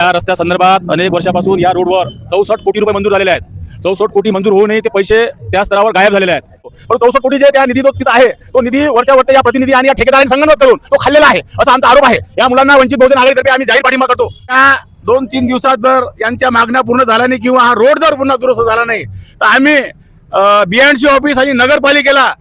या रस्त्या संदर्भात अनेक वर्षापासून या रोडवर चौसष्ट कोटी रुपये मंजूर झालेले आहेत. चौसष्ट कोटी मंजूर होऊनही ते पैसे त्या स्तरावर गायब झालेले आहेत. पण चौसष्ट कोटी जे त्या निधी तो तिथं आहे तो निधी वरच्या वरच्या या प्रतिनिधी आणि या ठेकेदारांनी संगणमत करून तो खाल्लेला आहे असा आमचा आरोप आहे. या मुलांना वंचित बहुजन आघाडीतर्फे आम्ही जाहीर पाठिंबा करतो. त्या दोन तीन दिवसात जर यांच्या मागण्या पूर्ण झाल्या नाही किंवा हा रोड जर पुन्हा दुरुस्त झाला नाही तर आम्ही बीएनसी ऑफिस आणि नगरपालिकेला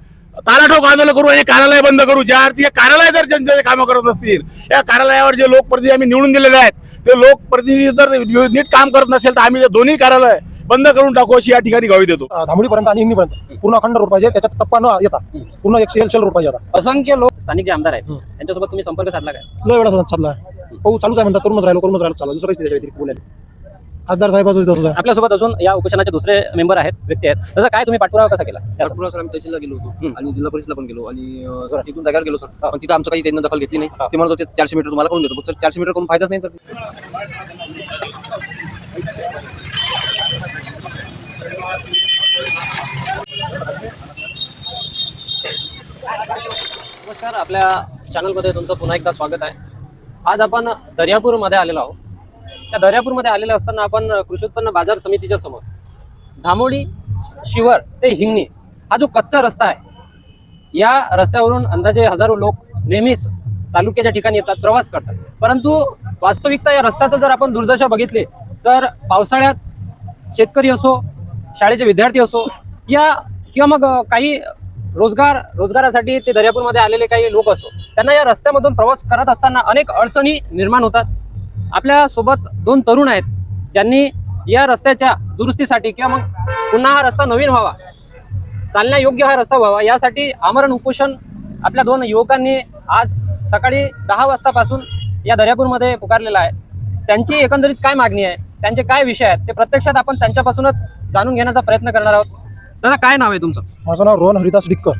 तालाठोक आंदोलन करू आणि कार्यालय बंद करू. ज्या अर्थी हे कार्यालय जर जनतेचे कामं करत नसतील या कार्यालयावर जे लोकप्रतिनिधी आम्ही निवडून दिलेले आहेत ते लोकप्रतिनिधी जर नीट काम करत नसेल तर आम्ही ते दोन्ही कार्यालय बंद करून टाकू अशी या ठिकाणी ग्वाही देतो. धामोडीपर्यंत आणि हिंगणीपर्यंत पूर्ण अखंड रोड पाहिजे त्याच्यात टप्पा न येता. पूर्ण एकशे एल रोड पाहिजे आता. असंख्य लोक स्थानिक जे आमदार आहेत त्यांच्यासोबत तुम्ही संपर्क साधला काय? लय वेळा साधला- पाहू चालूच आहे म्हणतात करूनच राहिलो करूनच राहिलो चालू दुसरं त्याच्या व्यतिरिक्त बोलायला. खासदार साहेबाचं तसंच आहे आपल्यासोबत अजून या उपोषणाचे दुसरे मेंबर आहेत व्यक्ती आहेत. त्याचा काय तुम्ही पाठपुरावा कसा केला? सर. आम्ही तहसीलला गेलो होतो. आणि जिल्हा परिषदला पण गेलो. आणि अं, तिथून जागेवर गेलो सर. पण तिथं आमचं काही त्यांनी दखल घेतली नाही. ते म्हणत होते चारशे मीटर तुम्हाला करून देतो. पण सर चारशे मीटर करून फायदाच नाही सर. नमस्कार आपल्या चॅनलमध्ये तुमचं पुन्हा एकदा स्वागत आहे. आज आपण दर्यापूरमध्ये आलेलो आहोत. त्या दर्यापूरमध्ये आलेलं असताना आपण कृषी उत्पन्न बाजार समितीच्या समोर धामोडी शिवर ते हिंगणी हा जो कच्चा रस्ता आहे या रस्त्यावरून अंदाजे हजारो लोक नेहमीच तालुक्याच्या ठिकाणी येतात प्रवास करतात. परंतु वास्तविकता या रस्त्याचं जर आपण दुर्दशा बघितली तर पावसाळ्यात शेतकरी असो शाळेचे विद्यार्थी असो या किंवा मग काही रोजगार रोजगारासाठी ते दर्यापूरमध्ये आलेले काही लोक असो त्यांना या रस्त्यामधून प्रवास करत असताना अनेक अडचणी निर्माण होतात. आपल्यासोबत दोन तरुण आहेत. ज्यांनी या रस्त्याच्या दुरुस्तीसाठी किंवा मग पुन्हा हा रस्ता नवीन व्हावा चालण्यायोग्य हा रस्ता व्हावा यासाठी आमरण उपोषण आपल्या दोन युवकांनी आज सकाळी दहा वाजतापासून या दर्यापूरमध्ये पुकारलेला आहे. त्यांची एकंदरीत काय मागणी आहे? त्यांचे काय विषय आहेत? ते प्रत्यक्षात आपण त्यांच्यापासूनच जाणून घेण्याचा प्रयत्न करणार आहोत. दादा काय नाव आहे तुमचं? माझं नाव रोहन हरिदास डिक्कर.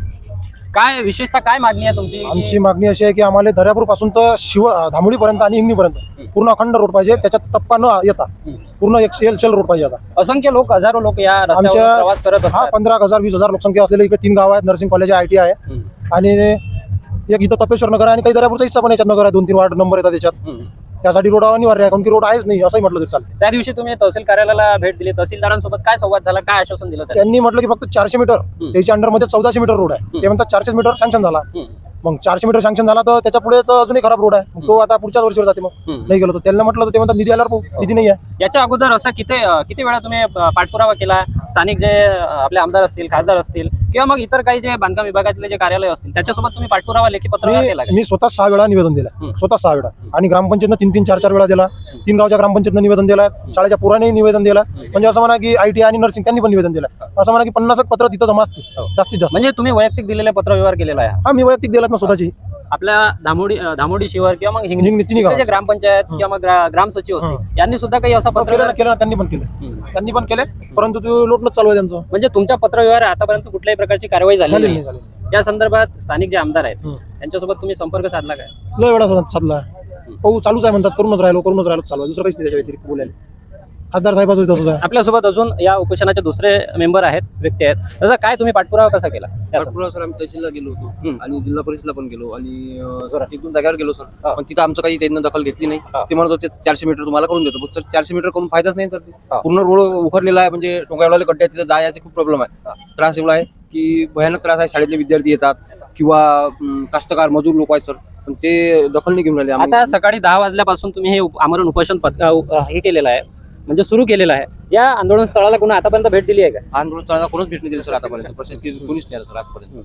काय विशेषतः काय मागणी आहे तुमची? आमची मागणी अशी आहे की आम्हाला दर्यापूरपासून तर शिव धामोडीपर्यंत आणि हिंगणीपर्यंत पूर्ण अखंड रोड पाहिजे त्याच्यात टप्पा न येता पूर्ण एकशे एल रोड पाहिजे आता. असंख्य लोक हजारो लोक या रस्त्यावर प्रवास करत आमच्या हा असतात पंधरा हजार वीस हजार लोकसंख्या असलेले इकडे तीन गाव आहेत नर्सिंग कॉलेज आहे आय टी आहे. हम्म. आणि एक इथं तपेश्वर नगर आहे आणि काही दर्यापूरचा हिस्सा पण याच्यात नगर आहे दोन तीन वार्ड नंबर येतात त्याच्यात हम्म. त्यासाठी रोड अनिवार्य आहे कारण की रोड आहेच नाही असंही म्हटलं तरी चालते त्या दिवशी तुम्ही तहसील कार्यालयाला भेट दिली तहसीलदारांसोबत काय संवाद झाला काय आश्वासन दिलं त्यांनी? त्यांनी म्हटलं की फक्त चारशे मीटर त्याच्या अंडरमध्ये चौदाशे मीटर रोड आहे. ते म्हणतात चारशे मीटर सँक्शन झाला. हम्म. मग चारशे मीटर सँक्शन झाला तर त्याच्या पुढे तर अजूनही खराब रोड आहे. मग तो आता पुढच्याच वर्षीवर जाते मग. हम्म. नाही गेलो तर त्यांना म्हटलं तर ते म्हणतात निधी आल्यावर पाहू. निधी नाही आहे याच्या अगोदर असं किती किती वेळा तुम्ही अं, पाठपुरावा केला? स्थानिक जे अं, आपले आमदार असतील खासदार असतील किंवा मग इतर काही जे बांधकाम विभागातले जे कार्यालय असतील त्याच्यासोबत तुम्ही पाठपुरावा लेखी पत्र केला का? मी स्वतः सहा वेळा निवेदन दिलं. स्वतः सहा वेळा. आणि ग्रामपंचायतनं तीन तीन चार चार वेळा दिला. तीन गावच्या ग्रामपंचायतनं निवेदन दिलं. शाळेच्या पुराने निवेदन दिलं. म्हणजे असं म्हणा की आय टी आणि नर्सिंग त्यांनी पण निवेदन दिलं. असं म्हणा की पन्नास पत्र तिथं जमा असतील. हो. जास्तीत जास्त. म्हणजे तुम्ही वैयक्तिक दिलेले पत्र व्यवहार केलेला आहे. हा मी वैयक्तिक दिलात ना स्वतःची. आपल्या धामोडी धामोडी शिवर किंवा मग हिंगणी तिन्ही गावात. ग्रामपंचायत किंवा मग ग्रा- ग्रामसचिव असतील. यांनी सुद्धा काही असं हो, पत्र केलं त्यांनी पण केलं. त्यांनी पण केले परंतु ते लोटणंच चालू आहे त्यांचं. म्हणजे तुमच्या पत्र व्यवहार आतापर्यंत कुठल्याही प्रकारची कारवाई झाली नाही. या संदर्भात स्थानिक जे आमदार आहेत. त्यांच्यासोबत तुम्ही संपर्क साधला काय? लय वेळा साध- साधला पाहू चालूच आहे म्हणतात करूनच राहिलो करूनच राहिलो चालू आहे. दुसरं काहीच नाही त्याच्या व्यतिरिक्त बोलायला. खासदार साहेबाचं तसंच आहे आपल्यासोबत अजून या उपोषणाचे दुसरे मेंबर आहेत व्यक्ती आहेत. दादा काय तुम्ही पाठपुरावा कसा केला? संदर्भात? नागपूरला सर आम्ही तहसीलला गेलो होतो हम्म. आणि जिल्हा परिषदला पण गेलो आणि. अं, तिथून जागेवर गेलो हा. सर पण तिथं आमचं काही त्यांनी दखल घेतली हा. नाही ते म्हणत होते चारशे मीटर तुम्हाला करून देतो. पण सर चारशे मीटर करून फायदाच नाही सर ते. हा. पूर्ण रोड उखरलेला आहे म्हणजे टोंगावले गड्डे आहेत, तिथं जायचे खूप प्रॉब्लेम आहे. त्रास एवढा आहे की भयानक त्रास आहे. शाळेतले विद्यार्थी येतात किंवा अं, कास्तकार मजूर लोक आहेत सर. पण ते दखल नाही घेऊन आले आम्ही- आता सकाळी दहा वाजल्यापासून तुम्ही हे उप- आमरण उपोषण पत- अ, उ- अ, हे केलेलं आहे. म्हणजे सुरू केलेलं आहे. या आंदोलन स्थळाला कोणी आतापर्यंत भेट दिली आहे का? आंदोलन स्थळाला कोणच भेट नाही दिली सर आतापर्यंत. प्रशासकीय कोणीच नाही आलं सर आतापर्यंत.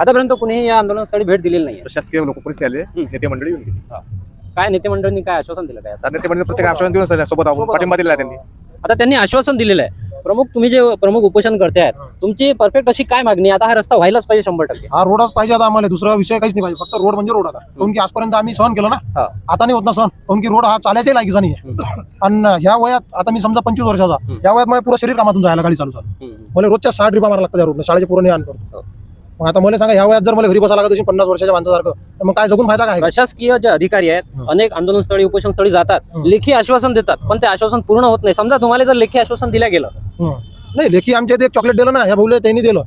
आतापर्यंत कुणीही या आंदोलन स्थळी भेट दिलेली नाही प्रशासकीय लोक कोणीच नाही आले. नेते मंडळी येऊन गेली. काय नेते मंडळींनी काय आश्वासन दिलं काय? नेते मंडळी प्रत्येक आश्वासन देऊन सोबत आहोत. पाठिंबा दिला त्यांनी. आता त्यांनी आश्वासन दिलेलं आहे. प्रमुख तुम्ही जे प्रमुख उपोषण करते आहेत तुमची परफेक्ट अशी काय मागणी? आता हा रस्ता व्हायलाच पाहिजे शंभर टक्के. हा रोडच पाहिजे आता आम्हाला. दुसरा विषय काहीच नाही पाहिजे. फक्त रोड म्हणजे रोड आता. काऊन की आजपर्यंत आम्ही सहन केलं ना. आता नाही होत ना सहन. काऊन की रोड हा चालायचा लायकीचा नाही आणि ह्या वयात आता मी समजा पंचवीस वर्षाचा या वयात मला पुरं शरीर कामातून जायला गाडी चालू हम्म. मला रोजच्या सहा ट्रिपा मारा लागतात रोडने. शाळेच्या पुरं आण करतो. हो. मग आता मला सांगा ह्या वयात जर मला घरी बसायला लागत असेल पन्नास वर्षाच्या माणसासारखं तर मग काय जगून फायदा काय प्रशासकीय जे अधिकारी आहेत अनेक आंदोलन स्थळी उपोषण स्थळी जातात लेखी आश्वासन देतात पण ते आश्वासन पूर्ण होत नाही. समजा तुम्हाला जर लेखी आश्वासन दिलं गेलं. नाही लेखी आमच्या इथे एक चॉकलेट दिलं ना ह्या भाऊले त्यांनी दिलं.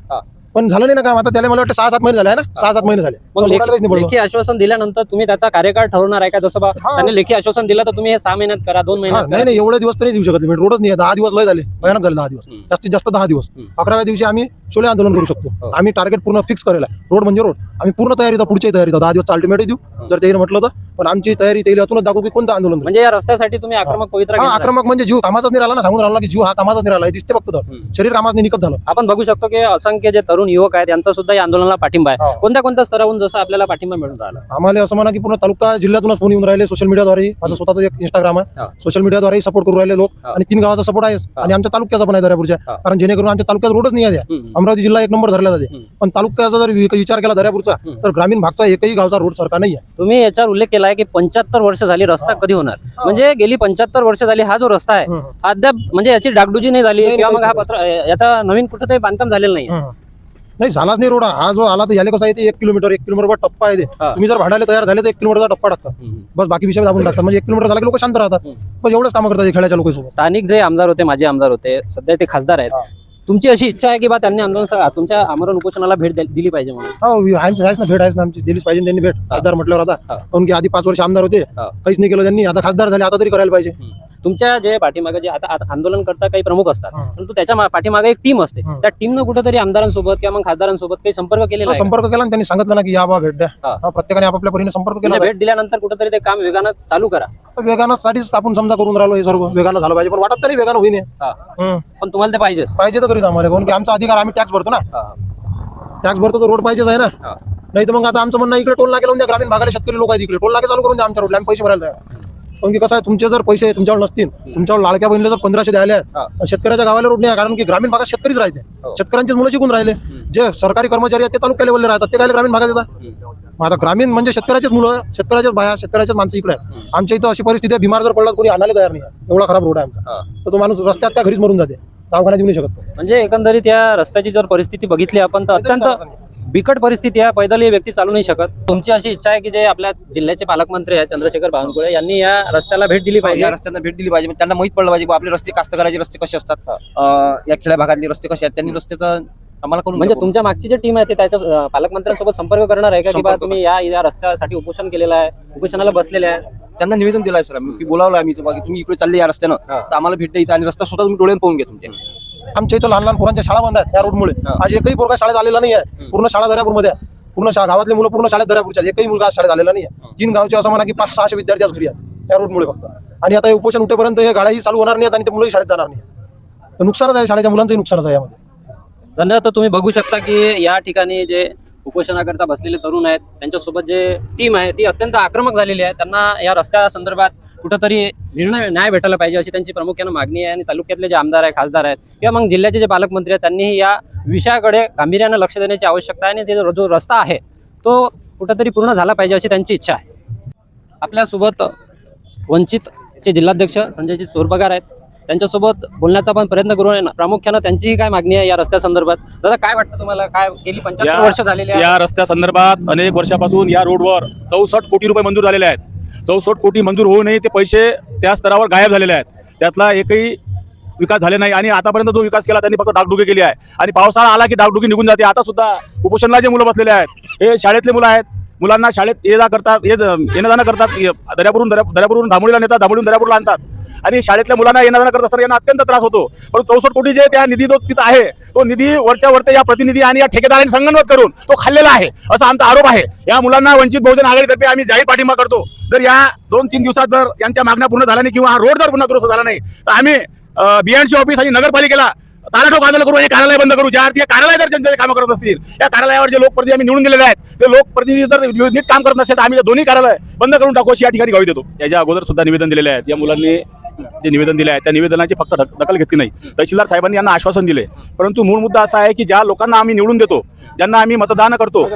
पण झालं नाही ना काम आता त्याला मला वाटतं सहा सात महिने झाले आहे ना सहा सात महिने झाले मग काहीच लेखी नाही पडलं. लेखी आश्वासन दिल्यानंतर तुम्ही त्याचा कार्यकाळ ठरवणार आहे का जसं बा हा. त्यांनी लेखी आश्वासन दिलं तर तुम्ही हे सहा महिन्यात करा दोन हा, महिन्यात नाही करा. नाही एवढे दिवस तरी देऊ शकत नाही रोडच नाही. दहा दिवस लय झाले भयानक झाले दहा दिवस हम्म. जास्तीत जास्त दहा दिवस हम्म. अकराव्या दिवशी आम्ही शोले आंदोलन करू हो. शकतो आम्ही टार्गेट पूर्ण फिक्स करेल. रोड म्हणजे रोड आम्ही पूर्ण तयारी होतो पुढची तयारी होतो दहा दिवस अल्टिमेट देऊ जर त्याने म्हटलं तर पण आमची तयारी त्याला यातूनच दाखवू की कोणतं आंदोलन. म्हणजे या रस्त्यासाठी तुम्ही आक्रमक पवित्रा हा. आक्रमक म्हणजे जीव कामाचाच नाही राहिला ना सांगून राहिला की जीव हा कामाचाच नाही राहिला हे दिसते फक्त तर. हम्म. शरीर कामाच नाही निकत झालं आपण बघू शकतो की असंख्य जे तरुण युवक आहेत यांचा सुद्धा या आंदोलनाला पाठिंबा आहे हो. कोणत्या कोणत्या स्तरावरून जसं आपल्याला पाठिंबा मिळून राहिला आम्हाला असं म्हणा की पूर्ण तालुका जिल्ह्यातूनच फोन येऊन राहिले सोशल मीडियाद्वारे माझं स्वतःचं एक इंस्टाग्राम आहे. सोशल मीडियाद्वारे सपोर्ट करू राहिले लोक हा. आणि तीन गावाचा सपोर्ट आहे आणि आमच्या तालुक्याचा पण आहे दर्यापूरच्या. कारण जेणेकरून आमच्या तालुक्यात रोडच नाही आहे हम्म. अमरावती जिल्हा एक नंबर धरला जाते हम्म. पण तालुक्याचा जर वि- विचार केला दर्यापूरचा हम्म. तर ग्रामीण भागचा एकही गावचा रोड सरकार नाही आहे तुम्ही याच्यावर उल्लेख केला आहे की पंच्याहत्तर वर्ष झाली रस्ता कधी होणार? म्हणजे गेली पंच्याहत्तर वर्ष झाली हा जो रस्ता आहे. अद्याप म्हणजे याची डागडुजी नाही झाली किंवा मग हा पत्र याचा नवीन कुठं बांधकाम झालेलं नाही. नाही झालाच नाही रोड. हा जो आला तर याले कसं आहे ते एक किलोमीटर एक किलोमीटर टप्पा आहे ते. हा. तुम्ही जर भांडायला तयार झाले तर एक किलोमीटरचा टप्पा टाकतात बस बाकी विषय दाबून टाकतात म्हणजे एक किलोमीटर झाला की लोक शांत राहतात. बस एवढंच कामं करतात हे खेळाच्या लोकांसोबत. स्थानिक जे आमदार होते माजी आमदार होते सध्या ते खासदार आहेत. तुमची अशी इच्छा आहे की बा त्यांनी आंदोलन स्थळ- तुमच्या आमरण उपोषणाला भेट द्या- दिली पाहिजे म्हणून हो आमची आहेच ना भेट आहेच ना आमची दिलीच पाहिजे त्यांनी भेट खासदार म्हटल्यावर हा. आता काऊन की आधी पाच वर्ष आमदार होते हा. काहीच नाही केलं त्यांनी आता खासदार झाले आता तरी करायला पाहिजे तुमच्या जे पाठीमागे जे आता आता आंदोलन करता काही प्रमुख असतात हा. परंतु त्याच्या मा- पाठीमागे एक टीम असते हा. त्या टीमनं कुठेतरी आमदारांसोबत किंवा मग खासदारांसोबत काही संपर्क केलेला आहे का? संपर्क केला आणि त्यांनी सांगितलं ना की या बा भेट द्या हा. हा, प्रत्येकाने आपापल्या परीने संपर्क केला म्हणजे भेट दिल्यानंतर कुठेतरी ते काम वेगानं चालू करा आता वेगानं साठीच आपण समजा करून राहिलो हे सर्व वेगानं झालं पाहिजे पण वाटत तरी वेगानं होईन हे. हा. हम्म. पण तुम्हाला ते पाहिजेच पाहिजे तर करीत आम्हाला काऊन की आमचा अधिकार आम्ही टॅक्स भरतो ना. टॅक्स भरतो तर रोड पाहिजेच आहे ना. नाही तर मग आता आमचं म्हणणं इकडे टोल नाके लावून द्या ग्रामीण भागाला शेतकरी लोक आहेत इकडे. टोल नाके चालू करून द्या आमच्या रोडला आम्ही पैसे भरायला. काऊन की कसं आहे तुमचे जर पैसे तुमच्यावर नसतील तुमच्यावर लाडक्या बहिणीला जर पंधराशे द्यायला शेतकऱ्याच्या गावाला रोड नाही कारण की ग्रामीण भागात शेतकरीच राहते. हो. शेतकऱ्यांचीच मुलं शिकून राहिले. जे सरकारी कर्मचारी आहेत ते तालुक्या लेवलला राहतात. ते काय ग्रामीण भागात येतात. आता ग्रामीण म्हणजे शेतकऱ्याचेच मुलं शेतकऱ्याच्याच बाया शेतकऱ्याच्याच माणसं इकडे आहेत. आमच्या इथं अशी परिस्थिती आहे बिमार जर पडला कोणी आणायला तयार नाही. एवढा खराब रोड आहे आमचा. तर तो माणूस रस्त्यात त्या घरीच मरून जाते? दवाखान्यात येऊ नाही शकत तो. म्हणजे एकंदरीत या रस्त्याची जर परिस्थिती बघितली आपण तर अत्यंत बिकट परिस्थिती आहे. पैदल ही व्यक्ती चालू नाही शकत. तुमची अशी इच्छा आहे की जे आपल्या जिल्ह्याचे पालकमंत्री आहेत चंद्रशेखर बावनकुळे यांनी या रस्त्याला भेट दिली पाहिजे? या रस्त्यांना भेट दिली पाहिजे. म्हणजे त्यांना माहीत पडलं पाहिजे बुवा आपले रस्ते कास्तकाराचे रस्ते कसे असतात? अं, या खेड्या भागातले रस्ते कसे आहेत? त्यांनी रस्त्याचा आम्हाला करून म्हणजे. तुमच्या मागची जी टीम आहे ती त्याच्या पालकमंत्र्यांसोबत संपर्क करणार आहे का? की बा संपर्क तुम्ही या या रस्त्यासाठी उपोषण केलेलं आहे उपोषणाला बसलेले आहे. त्यांना निवेदन दिलं आहे सर. आम्ही की बोलावलं आम्ही की तुम्ही इकडे चालले या रस्त्यानं. तर आम्हाला भेट द्यायचं आणि रस्ता स्वतः तुम्ही डोळ्यानं पाहून घ्या तुमच्या आमच्या इथं लहान लहान पोरांच्या शाळा बंद आहेत या रोडमुळे. आज एकही पोरगा शाळेत आलेला नाही आहे पूर्ण शाळा दर्यापूरमध्ये आहे. पूर्ण शाळा गावातले मुलं पूर्ण शाळेत दर्यापूरच्या आहेत. एकही मुलगा आज शाळेत आलेला नाही आहे तीन गावचे असं म्हणा की पाच सहाशे विद्यार्थी आज घरी आहेत या रोडमुळे फक्त. आणि आता हे उपोषण उठेपर्यंत हे गाड्याही चालू होणार नाहीत आणि ते मुलंही शाळेत जाणार नाही तर नुकसानच आहे. शाळेच्या मुलांचंही नुकसानच आहे यामध्ये. धन्यवाद तर तुम्ही बघू शकता की या ठिकाणी जे उपोषणाकरता बसलेले तरुण आहेत त्यांच्यासोबत जे टीम आहे ती अत्यंत आक्रमक झालेली आहे. त्यांना या रस्त्या संदर्भात कुठंतरी निर्णय न्याय भेटायला पाहिजे अशी त्यांची प्रामुख्यानं मागणी आहे आणि तालुक्यातले जे आमदार आहे खासदार आहेत किंवा मग जिल्ह्याचे जे पालकमंत्री आहेत त्यांनीही या विषयाकडे गांभीर्यानं लक्ष देण्याची आवश्यकता आहे आणि ते जो रस्ता आहे तो कुठंतरी पूर्ण झाला पाहिजे अशी त्यांची इच्छा आहे. आपल्यासोबत वंचितचे जिल्हाध्यक्ष संजयजी चोरपगार आहेत. त्यांच्यासोबत बोलण्याचा पण प्रयत्न करू प्रामुख्यानं त्यांचीही काय मागणी आहे या रस्त्या संदर्भात? दादा काय वाटतं तुम्हाला? काय गेली पंच्याहत्तर वर्ष झालेली या रस्त्या संदर्भात अनेक वर्षापासून या रोडवर चौसष्ट कोटी रुपये मंजूर झालेले आहेत. चौसष्ट कोटी मंजूर होऊनही ते पैसे त्या स्तरावर गायब झालेले आहेत. त्यातला एकही विकास झाले नाही आणि आतापर्यंत जो विकास केला त्यांनी फक्त डागडुगी केली आहे. आणि पावसाळा आला की डागडुगी निघून जाते. आता सुद्धा उपोषणला जे मुलं बसलेले आहेत हे शाळेतले मुलं आहेत मुलांना शाळेत ये जा करतात ये येणं जाणं करतात दर्यापूरून दर्या दर्यापूरून धामोळीला नेतात धामोळीहून दर्यापूरला आणतात. आणि शाळेतल्या मुलांना येणं जाणं करत असताना यांना अत्यंत त्रास होतो. पण चौसष्ट कोटी जे त्या निधी जो तिथं आहे तो निधी वरच्या वरते या प्रतिनिधी आणि या ठेकेदारांनी संगणवत करून तो खाल्लेला आहे असा आमचा आरोप आहे. या मुलांना वंचित बहुजन आघाडीतर्फे आम्ही जाहीर पाठिंबा करतो. जर या दोन तीन दिवसात जर यांच्या मागण्या पूर्ण झाल्या नाही किंवा हा रोड जर पुन्हा दुरुस्त झाला नाही तर आम्ही बीएनसी ऑफिस आणि नगरपालिकेला ताराठोक आंदोलन करू आणि कार्यालय बंद करू. ज्या अर्थी कार्यालय जर जनतेचे कामं करत असतील या कार्यालयावर जे लोकप्रतिनिधी आम्ही निवडून दिलेले आहेत ते लोकप्रतिनिधी जर नीट काम करत नसेल तर आम्ही दोन्ही कार्यालय बंद करून टाकू अशी या ठिकाणी गावी देतो. याच्या अगोदर सुद्धा निवेदन दिलेले आहेत. या मुलांनी जे निवेदन दिले आहे त्या निवेदनाची फक्त दखल घेतली नाही. तहसीलदार साहेबांनी यांना आश्वासन दिले. परंतु मूळ मुद्दा असा आहे की ज्या लोकांना आम्ही निवडून देतो ज्यांना आम्ही मतदान करतो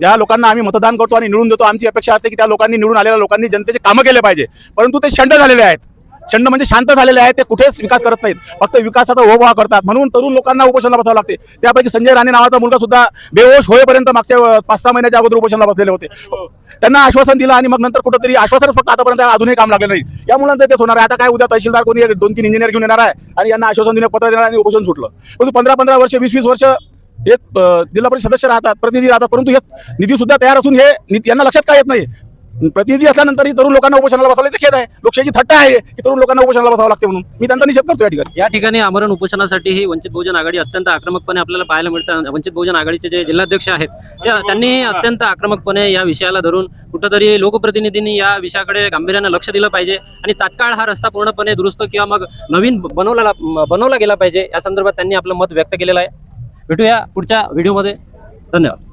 ज्या लोकांना आम्ही मतदान करतो आणि निवडून देतो आमची अपेक्षा असते की त्या लोकांनी निवडून आलेल्या लोकांनी जनतेचे कामं केले पाहिजे. परंतु ते शंड झालेले आहेत. शंड म्हणजे शांत झालेले आहेत ते कुठेच विकास करत नाहीत. फक्त विकासाचा ओघ करतात. म्हणून तरुण लोकांना उपोषणाला बसावं लागते. त्यापैकी संजय राणे नावाचा मुलगा सुद्धा बेहोश होईपर्यंत मागच्या पाच सहा महिन्याच्या अगोदर उपोषणाला बसलेले होते. त्यांना आश्वासन दिलं आणि मग नंतर कुठेतरी आश्वासनच फक्त आतापर्यंत अजूनही काम लागलं नाही. या मुलांचं तेच होणार आहे. आता काय उद्या तहसीलदार कोणी दोन तीन इंजिनियर घेऊन येणार आहे आणि यांना आश्वासन देणे पत्र देणार आणि उपोषण सुटलं. परंतु पंधरा पंधरा वर्ष वीस वीस वर्ष हे जिल्हा परिषद सदस्य राहतात प्रतिनिधी राहतात. परंतु हे निधी सुद्धा तयार असून हे यांना लक्षात काय येत नाही? प्रतिनिधी असल्यानंतरही तरुण लोकांना उपोषणाला बसवायचं खेद आहे. लोकशाहीची थट्टा आहे की तरुण लोकांना उपोषणाला बसावं लागते म्हणून. मी त्यांचा निषेध करतो या ठिकाणी. या ठिकाणी आमरण उपोषणासाठी ही वंचित बहुजन आघाडी अत्यंत आक्रमकपणे आपल्याला पाहायला मिळतं. वंचित बहुजन आघाडीचे जे जिल्हाध्यक्ष आहेत त्या त्यांनी अत्यंत आक्रमकपणे या विषयाला धरून कुठंतरी लोकप्रतिनिधींनी या विषयाकडे गांभीर्याने लक्ष दिलं पाहिजे आणि तात्काळ हा रस्ता पूर्णपणे दुरुस्त किंवा मग नवीन बनवला बनवला गेला पाहिजे. या संदर्भात त्यांनी आपलं मत व्यक्त केलेलं आहे. भेटूया पुढच्या व्हिडिओमध्ये. धन्यवाद.